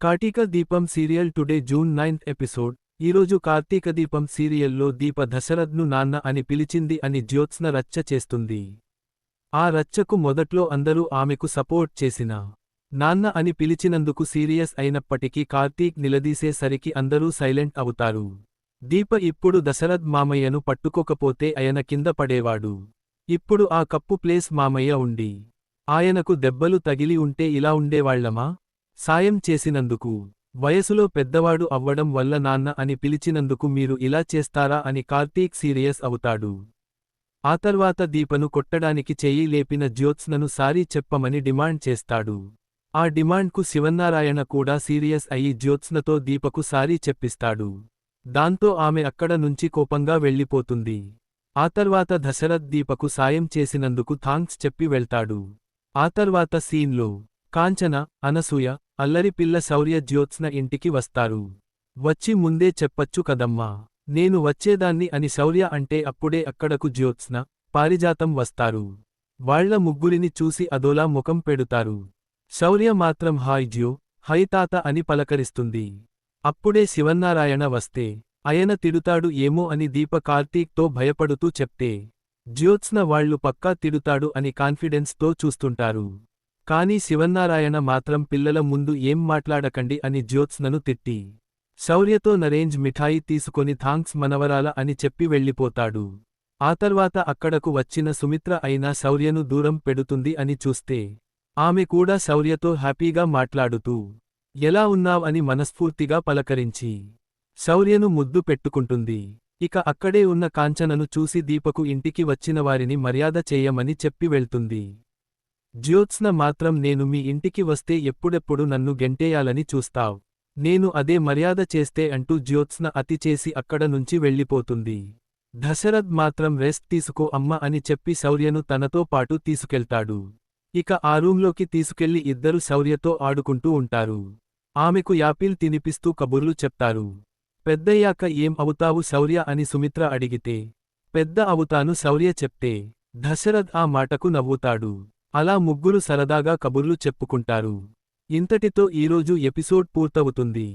Karthika Deepam serial today June ninth episode. ఈరోజు కార్తీక దీపం సీరియల్లో దీప దశరథ్ను నాన్న అని పిలిచింది అని జ్యోత్స్న రచ్చ చేస్తుంది. ఆ రచ్చకు మొదట్లో అందరూ ఆమెకు సపోర్ట్ చేసిన నాన్న అని పిలిచినందుకు సీరియస్ అయినప్పటికీ కార్తీక్ నిలదీసేసరికి అందరూ సైలెంట్ అవుతారు. దీప ఇప్పుడు దశరథ్ మామయ్యను పట్టుకోకపోతే ఆయన కింద పడేవాడు. ఇప్పుడు ఆ కప్పు ప్లేస్ మామయ్య ఉండి ఆయనకు దెబ్బలు తగిలి ఉంటే ఇలా ఉండేవాళ్ళమా? సాయం చేసినందుకు వయసులో పెద్దవాడు అవ్వడం వల్ల నాన్న అని పిలిచినందుకు మీరు ఇలా చేస్తారా అని కార్తీక్ సీరియస్ అవుతాడు. ఆ తర్వాత దీపను కొట్టడానికి చెయ్యి లేపిన జ్యోత్స్నను సారీ చెప్పమని డిమాండ్ చేస్తాడు. ఆ డిమాండ్కు శివన్నారాయణ కూడా సీరియస్ అయి జ్యోత్స్నతో దీపకు సారీ చెప్పిస్తాడు. దాంతో ఆమె అక్కడ నుంచి కోపంగా వెళ్ళిపోతుంది. ఆ తర్వాత దశరథ్ దీపకు సాయం చేసినందుకు థాంక్స్ చెప్పి వెళ్తాడు. ఆ తర్వాత సీన్లో కాంచన అనసూయ అల్లరి పిల్ల శౌర్య జ్యోత్స్న ఇంటికి వస్తారు. వచ్చి ముందే చెప్పచ్చు కదమ్మా. నేను వచ్చేదాన్ని అని శౌర్య అంటే అప్పుడే అక్కడకు జ్యోత్స్న పారిజాతం వస్తారు. వాళ్ళ ముగ్గురిని చూసి అదోలా ముఖం పెడుతారు. శౌర్య మాత్రం హాయ్ జ్యో హై తాత అని పలకరిస్తుంది. అప్పుడే శివన్నారాయణ వస్తే అయన తిడుతాడు ఏమో అని దీప కార్తీక్తో భయపడుతూ చెప్తే జ్యోత్స్న వాళ్ళు పక్కా తిడుతాడు అని కాన్ఫిడెన్స్తో చూస్తుంటారు. కాని శివన్నారాయణ మాత్రం పిల్లల ముందు ఏం మాట్లాడకండి అని జ్యోత్స్నను తిట్టి శౌర్యతో నరేంజ్ మిఠాయి తీసుకొని థాంక్స్ మనవరాల అని చెప్పి వెళ్ళిపోతాడు. ఆ తర్వాత అక్కడకు వచ్చిన సుమిత్ర అయినా శౌర్యను దూరం పెడుతుంది అని చూస్తే ఆమె కూడా శౌర్యతో హ్యాపీగా మాట్లాడుతూ ఎలా ఉన్నావ్ అని మనస్ఫూర్తిగా పలకరించి శౌర్యను ముద్దు పెట్టుకుంటుంది. ఇక అక్కడే ఉన్న కాంచనను చూసి దీపకు ఇంటికి వచ్చిన వారిని మర్యాద చేయమని చెప్పి వెళ్తుంది. జ్యోత్స్న మాత్రం నేను మీ ఇంటికి వస్తే ఎప్పుడెప్పుడు నన్ను గెంటేయాలని చూస్తావ్. నేను అదే మర్యాద చేస్తే అంటూ జ్యోత్స్న అతి చేసి అక్కడ నుంచి వెళ్ళిపోతుంది. దశరథ్ మాత్రం రెస్ట్ తీసుకో అమ్మ అని చెప్పి శౌర్యను తనతో పాటు తీసుకెళ్తాడు. ఇక ఆ రూంలోకి తీసుకెళ్ళి ఇద్దరు శౌర్యతో ఆడుకుంటూ ఉంటారు. ఆమెకు యాపిల్ తినిపిస్తూ కబుర్లు చెప్తారు. పెద్దయ్యాక ఏం అవుతావు శౌర్య అని సుమిత్ర అడిగితే. పెద్ద అవుతాను శౌర్య చెప్తే. దశరథ్ ఆ మాటకు నవ్వుతాడు. అలా ముగ్గురు సరదాగా కబుర్లు చెప్పుకుంటారు. ఇంతటితో ఈరోజు ఎపిసోడ్ పూర్తవుతుంది.